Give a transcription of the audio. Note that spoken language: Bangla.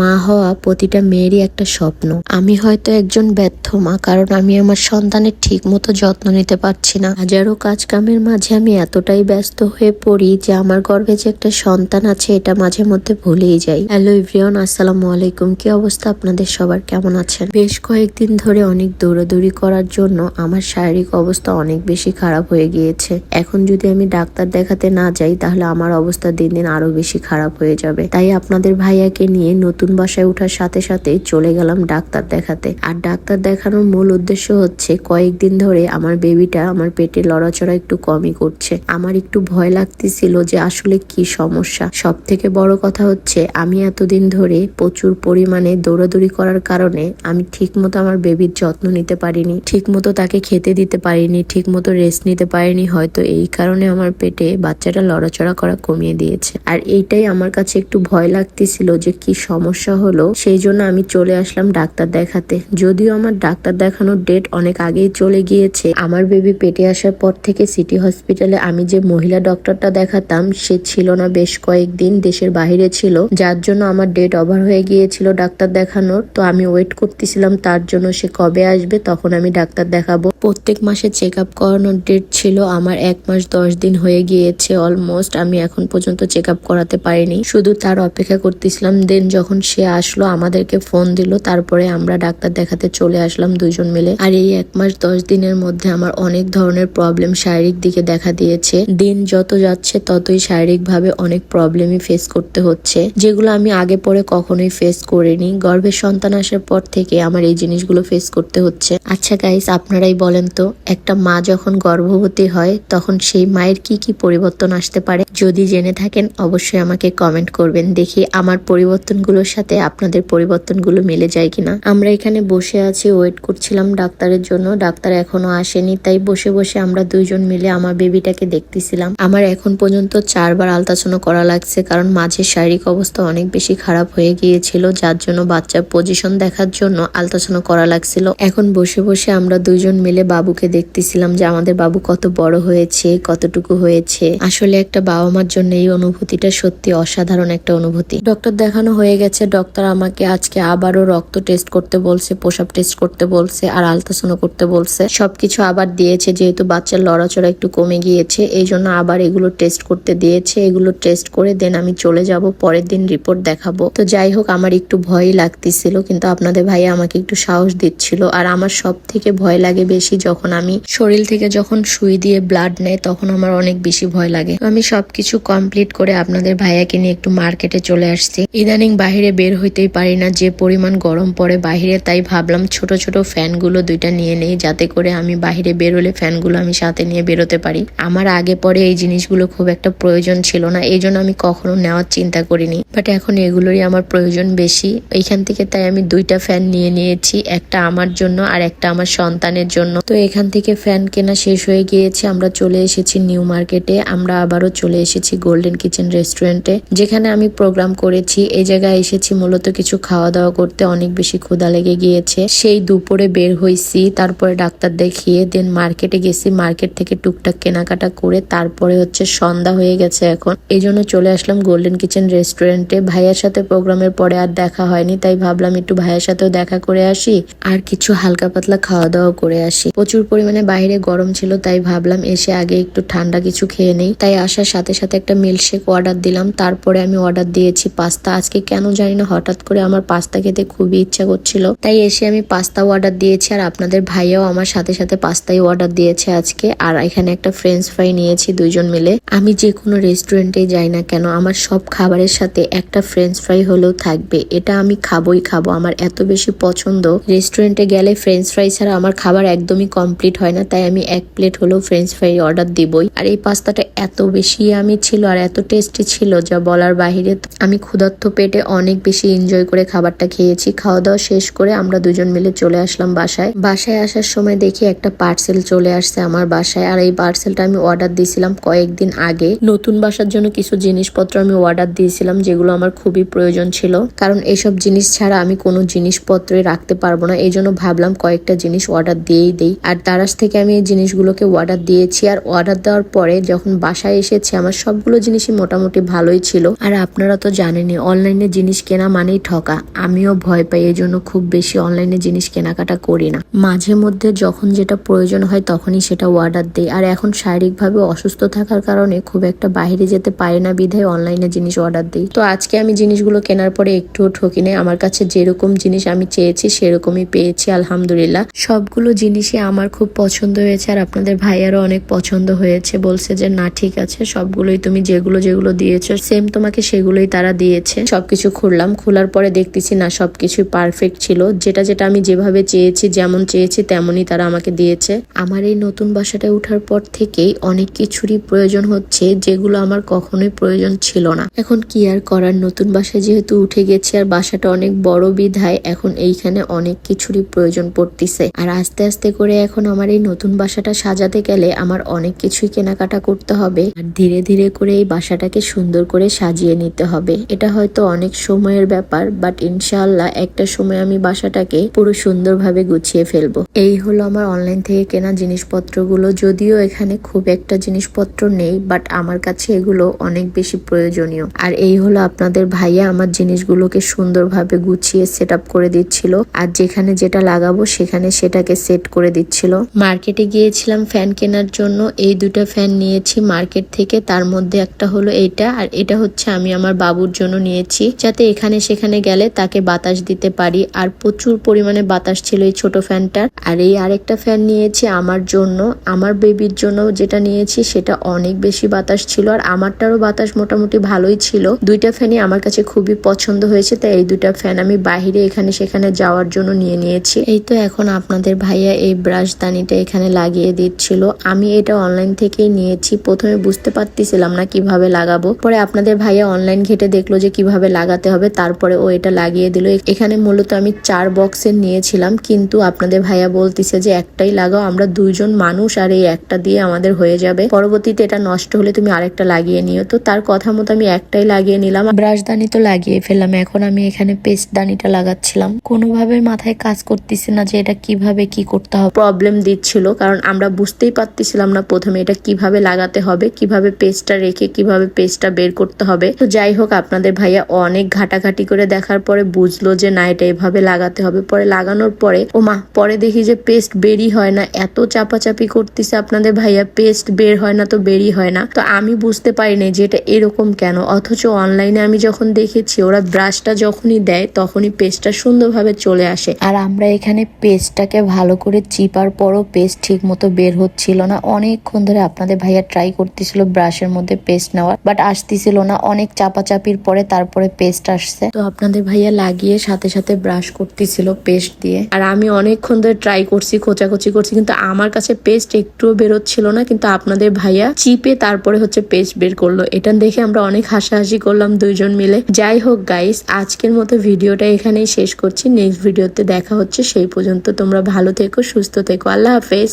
মা হওয়া প্রতিটা মেয়েরই একটা স্বপ্ন। আমি হয়তো একজন ব্যর্থ মা, কারণ আমি আমার সন্তানের ঠিক মতো যত্ন নিতে পারছি না। হাজারো কাজ কামের মাঝে আমি এতটাই ব্যস্ত হয়ে পড়ি যে আমার গর্ভে যে একটা সন্তান আছে, এটা মাঝে মধ্যে ভুলেই যাই। হ্যালো ইভরিয়ন আসসালামু আলাইকুম। কি অবস্থা আপনাদের সবার? কেমন আছেন? বেশ কয়েকদিন ধরে অনেক দৌড়াদৌড়ি করার জন্য আমার শারীরিক অবস্থা অনেক বেশি খারাপ হয়ে গিয়েছে। এখন যদি আমি ডাক্তার দেখাতে না যাই, তাহলে আমার অবস্থা দিন দিন আরও বেশি খারাপ হয়ে যাবে। তাই আপনাদের ভাইয়াকে নিয়ে নতুন বাসায় ওঠার সাথে সাথে চলে গেলাম ডাক্তার দেখাতে। আর ডাক্তার দেখানোর মূল উদ্দেশ্য হচ্ছে, কয়েকদিন ধরে আমার বেবিটা আমার পেটে লড়াচড়া একটু কমই করছে। আমার একটু ভয় লাগতেছিল যে আসলে কি সমস্যা। সব থেকে বড় কথা হচ্ছে, আমি এতদিন ধরে প্রচুর পরিমাণে দৌড়াদৌড়ি করার কারণে আমি ঠিক মতো আমার বেবির যত্ন নিতে পারিনি ঠিক মতো তাকে খেতে দিতে পারিনি ঠিক মতো রেস্ট নিতে পারিনি, হয়তো এই কারণে আমার পেটে বাচ্চাটা লড়াচড়া করা কমিয়ে দিয়েছে। আর এইটাই আমার কাছে একটু ভয় লাগতেছিল যে কি সমস্যা হলো, সেই জন্য আমি চলে আসলাম ডাক্তার দেখাতে। যদিও আমার ডাক্তার দেখানোর ডেট অনেক আগেই চলে গিয়েছে। আমার বেবি পেটে আসার পর থেকে সিটি হসপিটালে আমি যে মহিলা ডক্টরটা দেখাতাম, সে ছিল না বেশ কয়েকদিন দেশের বাইরে ছিল। যার জন্য আমার ডেট ওভার হয়ে গিয়েছিল ডাক্তার দেখানোর। তো আমি ওয়েট করতেছিলাম তার জন্য সে কবে আসবে, তখন আমি ডাক্তার দেখাবো। প্রত্যেক মাসে চেক আপ করানোর ডেট ছিল আমার এক মাস দশ দিন হয়ে গিয়েছে অলমোস্ট আমি এখন পর্যন্ত চেক আপ করাতে পারিনি। শুধু তার অপেক্ষা করতেছিলাম দেন যখন সে আসলো, আমাদেরকে ফোন দিল। তারপরে আমরা ডাক্তার দেখাতে চলে আসলাম দুজন মিলে। আর এই এক মাস, দশ দিনের মধ্যে আমার অনেক ধরনের প্রবলেম শারীরিক দিকে দেখা দিয়েছে। দিন যত যাচ্ছে, ততই শারীরিক ভাবে অনেক প্রবলেমই ফেস করতে হচ্ছে, যেগুলো আমি আগে পরে কখনোই ফেস করিনি। গর্ভের সন্তান আসার পর থেকে আমার এই জিনিসগুলো ফেস করতে হচ্ছে। আচ্ছা গাইস আপনারাই বলেন তো, একটা মা যখন গর্ভবতী হয়, তখন সেই মায়ের কি কি পরিবর্তন আসতে পারে? যদি জেনে থাকেন, অবশ্যই আমাকে কমেন্ট করবেন। দেখি আমার পরিবর্তনগুলোর সাথে আপনাদের পরিবর্তনগুলো মিলে যায় কিনা? আমরা এখানে বসে আছি ওয়েট করছিলাম ডাক্তারের জন্য। ডাক্তার এখনও আসেনি, তাই বসে বসে আমরা দুইজন মিলে আমার বেবিটাকে দেখতেছিলাম। আমার এখন পর্যন্ত চারবার আলতাছনো করা লাগছে, কারণ মাঝে শারীরিক অবস্থা অনেক বেশি খারাপ হয়ে গিয়েছিল, যার জন্য বাচ্চার পজিশন দেখার জন্য আলতাছনো করা লাগছিল। এখন বসে বসে আমরা দুইজন মিলে বাবুকে দেখতেছিলাম যে আমাদের বাবু কত বড় হয়েছে, কতটুকু হয়েছে। আসলে একটা বাবা মার জন্য এই অনুভূতিটা সত্যি অসাধারণ একটা অনুভূতি। ডক্টর দেখানো হয়ে গেছে। ডক্টর আমাকে আজকে আবারও রক্ত টেস্ট করতে বলছে, পোশাক টেস্ট করতে বলছে, আর আলট্রাসাউন্ড করতে বলছে। সবকিছু আবার দিয়েছে, যেহেতু বাচ্চার লড়াচড়া একটু কমে গিয়েছে, এই জন্য আবার এগুলো টেস্ট করতে দিয়েছে। এগুলো টেস্ট করে দেন আমি চলে যাব, পরের দিন রিপোর্ট দেখাবো। তো যাই হোক, আমার একটু ভয়ই লাগতেছিল, কিন্তু আপনাদের ভাইয়া আমাকে একটু সাহস দিচ্ছিল। আর আমার সব থেকে ভয় লাগে বেশি যখন আমি শরীর থেকে যখন সুই দিয়ে ব্লাড নেয়, তখন আমার অনেক বেশি ভয় লাগে। আমি সবকিছু কমপ্লিট করে আপনাদের ভাইয়াকে নিয়ে একটু মার্কেটে চলে আসছি। ইদানিং বাহিরে বের হইতেই পারি না। যে পরিমাণ গরম পড়ে বাহিরে, তাই ভাবলাম ছোট ছোট ফ্যানগুলো দুইটা নিয়ে নেই, যাতে করে আমি বাহিরে বেরোলে ফ্যানগুলো আমি সাথে নিয়ে বেরোতে পারি। আমার আগে পরে এই জিনিসগুলো খুব একটা প্রয়োজন ছিল না এই জন্য আমি কখনো নেওয়ার চিন্তা করিনি। বাট এখন এগুলোরই আমার প্রয়োজন বেশি। এইখান থেকে তাই আমি দুইটা ফ্যান নিয়ে নিয়েছি, একটা আমার জন্য আর একটা আমার সন্তানের জন্য। তো এখান থেকে ফ্যান কেনা শেষ হয়ে গিয়েছে, আমরা চলে এসেছি নিউ মার্কেটে। আমরা আবারও চলে এসেছি গোল্ডেন কিচেন রেস্টুরেন্টে, যেখানে আমি প্রোগ্রাম করেছি। এই জায়গায় এসেছি, মূলত কিছু খাওয়া দাওয়া করতে অনেক বেশি ক্ষুধা লেগে গিয়েছে। সেই দুপুরে বের হয়েছি তারপরে ডাক্তার দেখিয়ে, দেন মার্কেটে গেছি, মার্কেট থেকে টুকটাক কেনাকাটা করে তারপরে হচ্ছে সন্ধ্যা হয়ে গেছে এখন। এই জন্য চলে আসলাম গোল্ডেন কিচেন রেস্টুরেন্টে ভাইয়ার সাথে প্রোগ্রামের পরে আর দেখা হয়নি, তাই ভাবলাম একটু ভাইয়ের সাথেও দেখা করে আসি, আর কিছু হালকা পাতলা খাওয়া দাওয়া করে আসি। প্রচুর পরিমাণে বাইরে গরম ছিল, তাই ভাবলাম এসে আগে একটু ঠান্ডা কিছু খেয়ে নেই। তাই আসার সাথে সাথে একটা মিল্কশেক অর্ডার দিলাম, তারপরে আমি অর্ডার দিয়েছি পাস্তা। আজকে কেন জানি না, হঠাৎ করে আমার পাস্তা খেতে খুবই ইচ্ছা করছিল। তাই এসে আমি পাস্তাও অর্ডার দিয়েছি আর আপনাদের ভাইয়াও আমার সাথে সাথে পাস্তাই অর্ডার দিয়েছে আজকে। আর এখানে একটা ফ্রেঞ্চ ফ্রাই নিয়েছি দুইজন মিলে। আমি যে কোনো রেস্টুরেন্টে যাই না কেন, আমার সব খাবারের সাথে একটা ফ্রেঞ্চ ফ্রাই হলেও থাকবে। এটা আমি খাবোই খাব, আমার এত বেশি পছন্দ। রেস্টুরেন্টে গেলে ফ্রেঞ্চ ফ্রাই ছাড়া আমার খাবার একদমই কমপ্লিট হয় না, তাই আমি এক প্লেট হলেও ফ্রেঞ্চ ফ্রাই অর্ডার দিবই। আর এই পাস্তাটা এত বেশি আমি ছিল আর এত টেস্টি ছিল, যা বলার বাহিরে আমি ক্ষুধার্ত পেটে অনেক বেশি এনজয় করে খাবারটা খেয়েছি। খাওয়া দাওয়া শেষ করে আমরা দুজন মিলে চলে আসলাম বাসায়। বাসায় আসার সময় দেখি একটা পার্সেল চলে আসছে আমার বাসায়। আর এই পার্সেলটা আমি অর্ডার দিয়েছিলাম কয়েকদিন আগে। নতুন বাসার জন্য কিছু জিনিসপত্র আমি অর্ডার দিয়েছিলাম, যেগুলো আমার খুবই প্রয়োজন ছিল। কারণ এসব জিনিস ছাড়া আমি কোনো জিনিসপত্রে রাখতে পারব না। এই জন্য ভাবলাম কয়েকটা জিনিস অর্ডার দিয়েই দেই। আর দারাজ থেকে আমি এই জিনিসগুলোকে অর্ডার দিয়েছি। আর অর্ডার দেওয়ার পরে যখন বাসায় এসেছে, আমার সবগুলো জিনিসই মোটামুটি ভালোই ছিল। আর আপনারা তো জানেনই অনলাইনে জিনিস কেনা মানেই ঠকা। আমিও ভয় পাই এই জন্য খুব বেশি অনলাইনে জিনিস কেনাকাটা করি না। মাঝে মধ্যে যখন যেটা প্রয়োজন হয়, তখনই সেটা অর্ডার দিই। আর এখন শারীরিকভাবে অসুস্থ থাকার কারণে খুব একটা বাইরে যেতে পারি না বিধায় অনলাইনে জিনিস অর্ডার দিই। তো আজকে আমি জিনিসগুলো কেনার পরে একটুও ঠকি নেই। আমার কাছে যেরকম জিনিস আমি চেয়েছি, সেরকমই পেয়েছি, আলহামদুলিল্লাহ। সবগুলো জিনিসই আমার খুব পছন্দ হয়েছে। আর আপনাদের ভাইয়ারও অনেক পছন্দ হয়েছে। বলছে যে, না, ঠিক আছে, সবগুলোই তুমি যেগুলো যেগুলো দিয়েছ সেম তোমাকে সেগুলোই তারা দিয়েছে। সবকিছু খুললাম খোলার পরে দেখতেছি, না, সবকিছুই পারফেক্ট ছিল। যেটা যেটা আমি যেভাবে চেয়েছি, যেমন চেয়েছি, তেমনই তারা আমাকে দিয়েছে। আমার এই নতুন বাসাটায় ওঠার পর থেকেই অনেক কিছুরই প্রয়োজন হচ্ছে, যেগুলো আমার কখনোই প্রয়োজন ছিল না। এখন কি আর করার? নতুন বাসায় যেহেতু উঠে গেছি আর বাসাটা অনেক বড় বিধায়, এখন এইখানে অনেক কিছুরই প্রয়োজন পড়তিছে। আর আস্তে আস্তে করে এখন আমার এই নতুন বাসাটা সাজাতে গেলে আমার অনেক কিছুই কেনাকাটা করতে হবে। আর ধীরে ধীরে করে এই বাসাটাকে সুন্দর করে সাজিয়ে নিতে হবে। এটা হয়তো অনেক সময়ের ব্যাপার বাট ইনশাআল্লাহ একটা সময় আমি বাসাটাকে পুরো সুন্দরভাবে গুছিয়ে ফেলব। এই হলো আমার অনলাইন থেকে কেনা জিনিসপত্রগুলো। যদিও এখানে খুব একটা জিনিসপত্র নেই বাট আমার কাছে এগুলো অনেক বেশি প্রয়োজনীয়। আর এই হলো আপনাদের ভাইয়া আমার জিনিসগুলোকে সুন্দরভাবে গুছিয়ে সেট আপ করে দিচ্ছিল। আর যেখানে যেটা লাগাবো সেখানে সেটাকে সেট করে দিচ্ছিল। মার্কেটে গিয়েছিলাম ফ্যান কেনার জন্য। এই দুটো ফ্যান নিয়েছি মার্কেট থেকে। তার মধ্যে একটা হলো এইটা, আর এটা হচ্ছে আমি আমার বাবুর জন্য নিয়েছি। যাতে এখানে সেখানে গেলে তাকে বাতাস দিতে পারি। আর প্রচুর পরিমাণে বাতাস ছিল এই ছোট ফ্যানটার। আর এই আরেকটা ফ্যান নিয়েছি আমার জন্য। আমার বেবির জন্য যেটা নিয়েছি সেটা অনেক বেশি বাতাস ছিল। আর আমারটারও বাতাস মোটামুটি ভালোই ছিল। দুইটা ফ্যানই আমার কাছে খুবই পছন্দ হয়েছে, তাই এই দুইটা ফ্যান আমি বাইরে এখানে সেখানে যাওয়ার জন্য নিয়ে নিয়েছি। এই তো এখন আপনাদের ভাইয়া এই ব্রাশ দানিটা এখানে লাগিয়ে দিচ্ছিল। আমি এটা অনলাইন থেকেই নিয়েছি। প্রথমে বুঝতে পারতেছিলাম না কীভাবে লাগাবো। পরে আপনাদের ভাইয়া অনলাইন ঘেটে দেখল যে কীভাবে লাগাতে হবে তারপরে ও এটা লাগিয়ে দিল। এখানে মূলত আমি চার বক্সের নিয়েছিলাম কিন্তু আপনাদের ভাইয়া বলতিছে যে একটাই লাগাও আমরা দুইজন মানুষ আর এই একটা দিয়ে আমাদের হয়ে যাবে। পরবর্তীতে এটা নষ্ট হলে তুমি আরেকটা লাগিয়ে নিও। তো তার কথা মতো আমি একটাই লাগিয়ে নিলাম। ব্রাশ দানি তো লাগিয়ে ফেললাম এখন আমি এখানে পেস্ট দানিটা লাগাচ্ছিলাম। কোনোভাবে মাথায় কাজ করতেছে না যে এটা কীভাবে কি করতে হবে। প্রবলেম দিচ্ছিল কারণ আমরা বুঝতেই পারতেছিলাম না প্রথমে এটা কীভাবে লাগাতে হবে কীভাবে পেস্টটা রেখে কীভাবে পেস্টটা বের করতে হবে। তো যাই হোক আপনাদের ভাইয়া অনেক ঘাটাঘাটি করে দেখার পরে বুঝলো যে, না, এটা এভাবে লাগাতে হবে। পরে লাগানোর পরে ও মা পরে দেখি যে পেস্ট বেরি হয় না। এত চাপাচাপি করতেছে আপনাদের ভাইয়া, পেস্ট বের হয় না তো বেরি হয় না। তো আমি বুঝতে পারি পারিনি যে এটা এরকম কেন। অথচ অনলাইনে আমি যখন দেখেছি, ওরা ব্রাশটা যখনই দেয়, তখনই পেস্টটা সুন্দরভাবে চলে আসে। আর আমরা এখানে পেস্টটাকে ভালো করে চিপার পরও পেস্ট ঠিক মতো বের হচ্ছিল না। অনেকক্ষণ ধরে আপনাদের ভাইয়া ট্রাই করতেছিল ব্রাশের মধ্যে পেস্ট নেওয়ার, বাট আসতেছিল না। অনেক চাপাচাপির পরে তারপরে পেস্ট আসছে। তো আপনাদের ভাইয়া লাগিয়ে সাথে সাথে ব্রাশ করতেছিল পেস্ট দিয়ে। আর আমি অনেকক্ষণ ধরে ট্রাই করছি, খোঁচাখুচি করছি, কিন্তু আমার কাছে পেস্ট একটুও বেরোচ্ছিল না, কিন্তু আপনাদের ভাইয়া চিপে তারপরে হচ্ছে পেস্ট বের করল। এটা দেখে আমরা অনেক হাসাহাসি করলাম দুইজন মিলে। যাই হোক গাইস আজকের মতো ভিডিওটা এখানেই শেষ করছি। নেক্সট ভিডিওতে দেখা হচ্ছে, সেই পর্যন্ত তোমরা ভালো থেকো, সুস্থ থেকো। আল্লাহ হাফেজ।